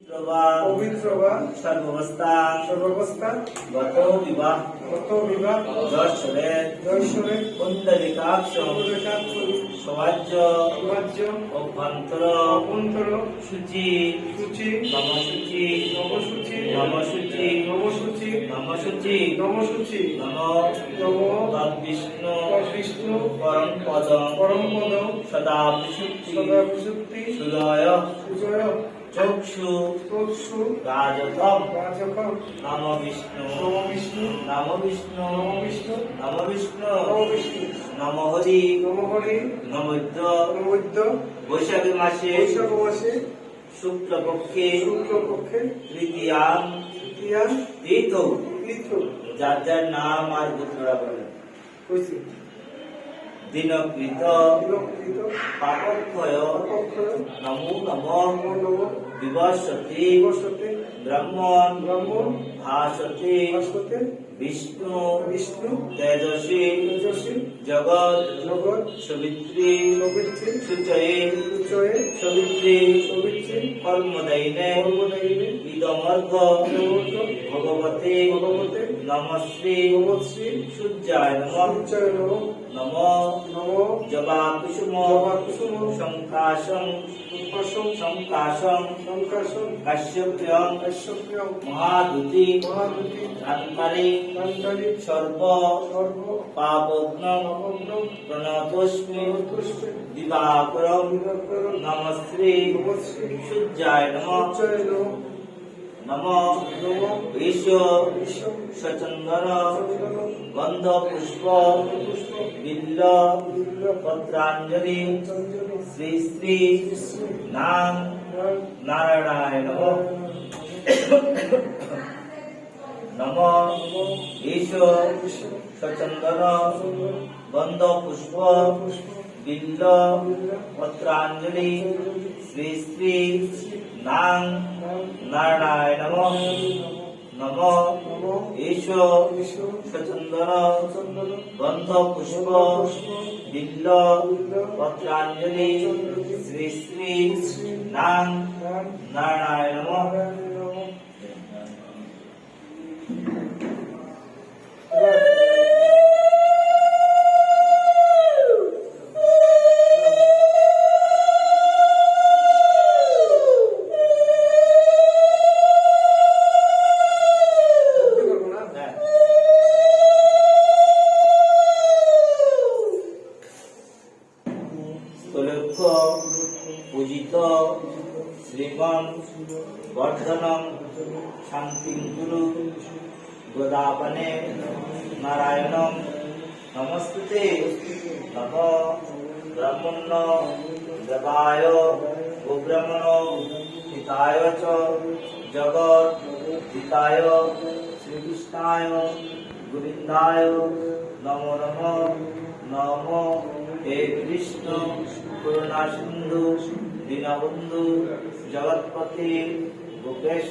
পবিত্র বা সর্বাবস্থা সর্বাবস্থা গত বিবাহ কত বিভাগ দর্শনে দর্শনে কুণ্ডলিকাক্ষ পুরুষার্থ সমাজ্য সমাজ্য অভ্যন্তর অভ্যন্তর সূচি সূচি নমসূচি নবসূচি নমসূচি নবসূচি নমসূচি নবসূচি নম নম তদ্বিষ্ণু বিষ্ণু পরম পদ পরম পদ সদা প্রসুপ্তি সদা সুদয় সুজয় চক্ষু চক্ষু রাজতম রাজকম। নম বিষ্ণু। নম বিষ্ণু। নম বিষ্ণু। নম বিষ্ণু। নম বিষ্ণু। নম বিষ্ণু। নম হরি। নম হরি। নমৈদ্য নমৈদ্য বৈশাখ মাসে। বৈশাখ মাসে। শুক্লপক্ষে। শুক্লপক্ষে। তৃতীয়াম তৃতীয়া। তীর্থ তীর্থ যার যার নাম আর গোত্ররা বলে। হয়েছে দিনকৃত পাপক্ষয় নমো নম বিবসতি বসতে ব্রাহ্মণ ভাসতি বিষ্ণু বিষ্ণু তেজস্বী জগৎ জগৎ সবিত্রী সবিত্রী সূচয়ে উচ্চয়ে সবিত্রী সবিত্রী কর্মদায়িনে কর্মদায়িনী ইদমর্ঘ ভগবতে ভগবতে নমশ্রী নমশ্রী সূর্যায় নম নম নম নম জবা কুসুম জবা কুসুম শঙ্কাশং শঙ্কাশং মহাদুতি মহাদুতি ধানকারী কান্তারি সর্ব সর্ব পাপগ্ন পাবগ্ন প্রণতস্মি তুষ্টে দিবাকরম বিভাকরম নমশ্রী নমশ্রী সূর্যায় নম উচ্চয় নম নম বিশ্ব সচন্দন চন্দন গন্ধ পুষ্প বিল্ল পত্রাঞ্জলি শ্রী শ্রী নাম নারায়ণায় নম ঈশ্বর সচন্দন গন্ধ পুষ্প বিল্ল পত্রাঞ্জলি শ্রী শ্রী নাম নারায়ণ নম ঈশ্বর সচন্দন গন্ধ পুষ্প বিল্ল পত্রাঞ্জলি শ্রী শ্রী নাং নারায়ণ পূজিত শ্রীমন বর্ধনম শান্তিং গুরু গোদাপনে নারায়ণম, নমস্তুতে, নম, ব্রহ্মণ্য, দেবায়, গোব্রহ্মণ, হিতায় চ, জগৎ, হিতায়, শ্রীকৃষ্ণায়, গোবিন্দায়, নম নম নম, হে কৃষ্ণ, করুণা সিন্ধু দীনবন্ধু জগৎপতি গোপেশ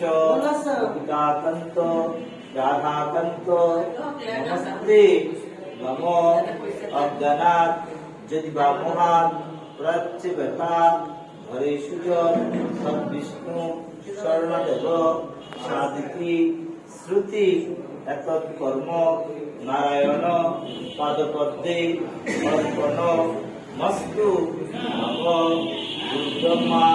গোপিকাকান্ত রাধাকান্ত নমস্তে নম অজ্ঞানাত যদি বা মহান প্রাচ্য ব্যথা হরে সুজন সদ্বিষ্ণু স্বর্ণদেব শ্রুতি এতৎ কর্ম নারায়ণ পাদপদ্মে মস্তু নব ব্রহ্মা